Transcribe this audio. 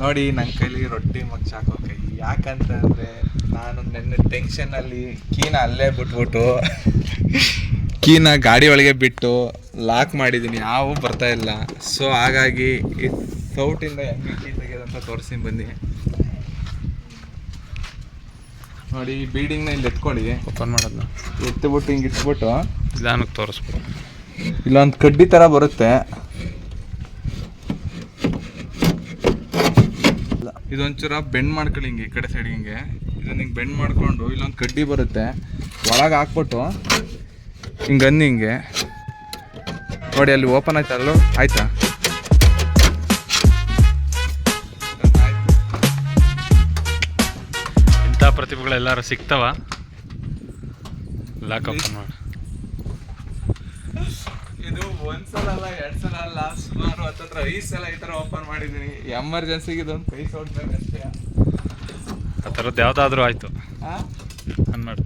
ನೋಡಿ ನನ್ನ ಕೈಲಿ ರೊಟ್ಟಿ ಮಗ್ಚ್ ಹಾಕೋಕೆ ಯಾಕಂತಂದ್ರೆ ನಾನು ನೆನ್ನೆ ಟೆನ್ಷನಲ್ಲಿ ಕೀನ ಅಲ್ಲೇ ಬಿಟ್ಬಿಟ್ಟು ಕೀನ ಗಾಡಿ ಒಳಗೆ ಬಿಟ್ಟು ಲಾಕ್ ಮಾಡಿದ್ದೀನಿ ಯಾವ ಬರ್ತಾ ಇಲ್ಲ. ಸೊ ಹಾಗಾಗಿ ಈ ಸೌಟಿಂದ ಹೆಂಗೆ ಕೀ ತೆಗೆಯೋದಂತ ತೋರಿಸಿ ಬನ್ನಿ. ನೋಡಿ ಈ ಬಿಲ್ಡಿಂಗ್ನ ಇಲ್ಲಿ ಎತ್ಕೊಳ್ಳಿ. ಓಪನ್ ಮಾಡೋದು ಎತ್ತಿಬಿಟ್ಟು ಹಿಂಗೆ ಇಟ್ಬಿಟ್ಟು ನಿಧಾನಕ್ಕೆ ತೋರಿಸ್ಬೋದು ಇಲ್ಲೊಂದು ಕಡ್ಡಿ ಥರ ಬರುತ್ತೆ. ಇದೊಂಚೂರ ಬೆಂಡ್ ಮಾಡ್ಕೊಳ್ಳಿ ಹಿಂಗೆ ಈ ಕಡೆ ಸೈಡ್ ಹಿಂಗೆ. ಇದನ್ನ ಹಿಂಗೆ ಬೆಂಡ್ ಮಾಡಿಕೊಂಡು ಇಲ್ಲೊಂದು ಕಡ್ಡಿ ಬರುತ್ತೆ. ಒಳಗೆ ಹಾಕ್ಬಿಟ್ಟು ಹಿಂಗೆ ಅನ್ನಿ ಹಿಂಗೆ. ನೋಡಿ ಅಲ್ಲಿ ಓಪನ್ ಆಯ್ತಾ ಅಲ್ಲೋ? ಆಯ್ತಾ? ಇಂಥ ಪ್ರತಿಭೆಗಳೆಲ್ಲರೂ ಸಿಗ್ತಾವ? ಲಾಕ್ ಓಪನ್ ಮಾಡಿ. ಒಂದ್ಸಲ ಅಲ್ಲ ಎರಡ್ ಸಲ ಅಲ್ಲ ಸುಮಾರು ಹತ್ತತ್ರ ಐದು ಸಲ ಈ ತರ ಓಪನ್ ಮಾಡಿದ್ದೀನಿ. ಎಮರ್ಜೆನ್ಸಿಗೆ ಇದೊಂದು ಕೈ ಸೌಂಡ್ ಬೇಕಷ್ಟೇ ಆ ಥರದ್ದು ಯಾವುದಾದ್ರೂ ಆಯಿತು. ಆ? ಅನ್ ಮಾಡಿ.